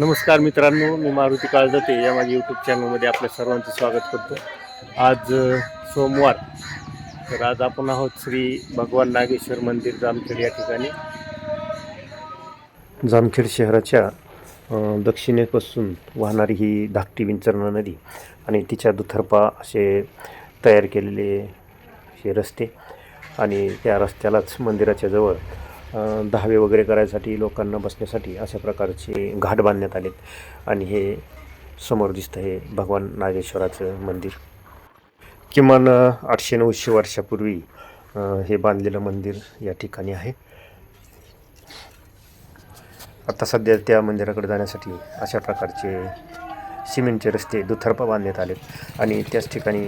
नमस्कार मित्रांनो मी मारुती काळजाते या माझ्या यूट्यूब चॅनलमध्ये आपल्या सर्वांचं स्वागत करतो. आज सोमवार. तर आज आपण आहोत श्री भगवान नागेश्वर मंदिर जामखेड या ठिकाणी. जामखेड शहराच्या दक्षिणेपासून वाहणारी ही धाकटी विंचरणा नदी आणि तिच्या दुथर्पा असे तयार केलेले हे रस्ते आणि त्या रस्त्यालाच मंदिराच्या जवळ दहावे वगैरे करायसाठी लोकांना बसण्यासाठी अशा प्रकारचे घाट बांधण्यात आलेत. आणि हे समोर दिसतं हे भगवान नागेश्वराचं मंदिर. किमान आठशे नऊशे वर्षापूर्वी हे बांधलेलं मंदिर या ठिकाणी आहे. आता सध्या त्या मंदिराकडे जाण्यासाठी अशा प्रकारचे सिमेंटचे रस्ते दुथर्पा बांधण्यात आलेत. आणि त्याच ठिकाणी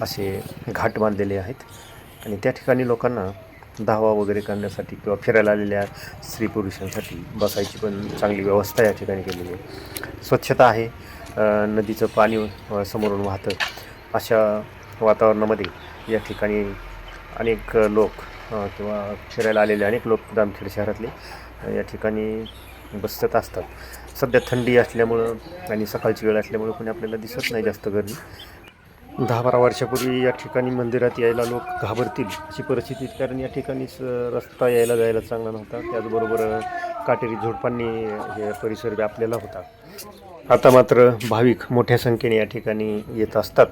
असे घाट बांधलेले आहेत. आणि त्या ठिकाणी लोकांना धावा वगैरे करण्यासाठी किंवा फिरायला आलेल्या स्त्री पुरुषांसाठी बसायची पण चांगली व्यवस्था या ठिकाणी केलेली आहे. स्वच्छता आहे. नदीचं पाणी समोरून वाहतं. अशा वातावरणामध्ये या ठिकाणी अनेक लोक किंवा फिरायला आलेले अनेक लोक जामखेड शहरातले या ठिकाणी बसत असतात. सध्या थंडी असल्यामुळं आणि सकाळची वेळ असल्यामुळं कोणी आपल्याला दिसत नाही जास्त गर्दी. दहा बारा वर्षापूर्वी या ठिकाणी मंदिरात यायला लोक घाबरतील अशी परिस्थिती कारण या ठिकाणीच रस्ता यायला जायला चांगला नव्हता. त्याचबरोबर काटेरी झोडपांनी हे परिसर व्यापलेला होता. आता मात्र भाविक मोठ्या संख्येने या ठिकाणी येत असतात.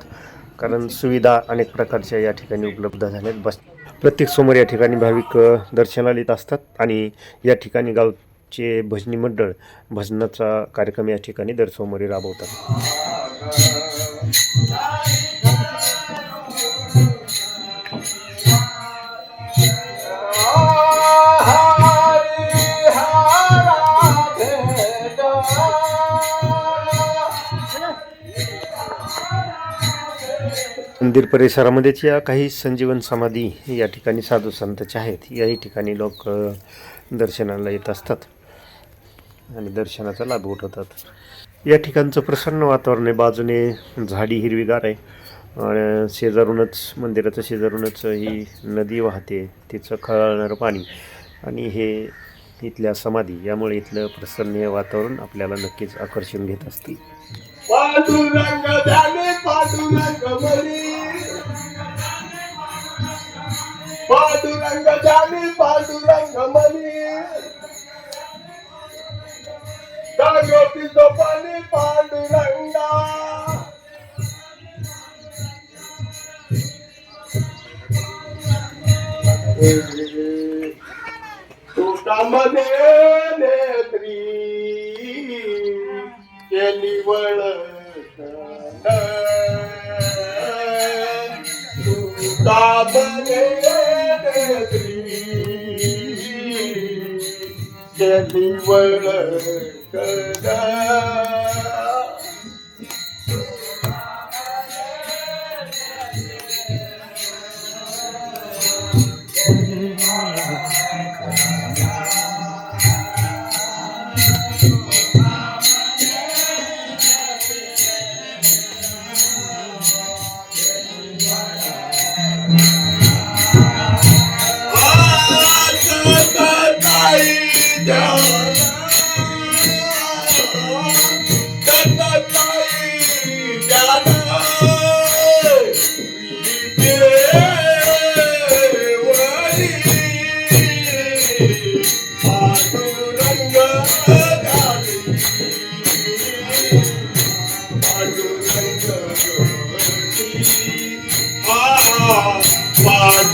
कारण सुविधा अनेक प्रकारच्या या ठिकाणी उपलब्ध झाल्यात. बस प्रत्येक समोर या ठिकाणी भाविक दर्शनाला येत असतात आणि या ठिकाणी गावचे भजनी मंडळ भजनाचा कार्यक्रम या ठिकाणी दर सोमवारी राबवतात. मंदिर परिसरामध्येच या काही संजीवन समाधी या ठिकाणी साधू संतच्या आहेत. याही ठिकाणी लोक दर्शनाला येत असतात आणि दर्शनाचा लाभ उठवतात. या ठिकाणचं प्रसन्न वातावरण आहे बाजूने झाडी हिरवीगार आहे आणि शेजारूनच मंदिराच्या शेजारूनच ही नदी वाहते तिचं खळणारं पाणी आणि हे इथल्या समाधी यामुळे इथलं प्रसन्न हे वातावरण आपल्याला नक्कीच आकर्षण घेत असते पांडुरंग पाणी सोपानी पांडुरंगा तुटामध्ये नेत्री केली वळ तुटामध्ये नेत्री केली वळ पांडुरंग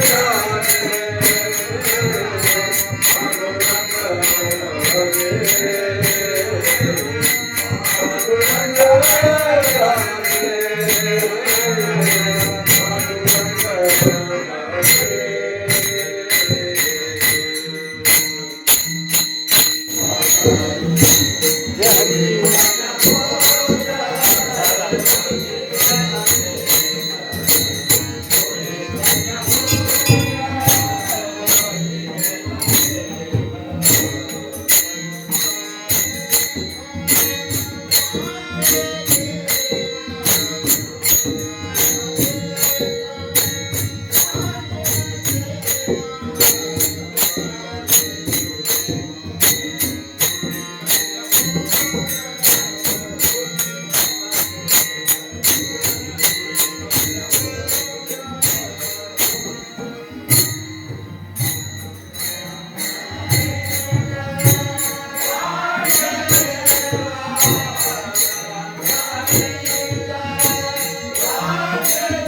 রে Christ.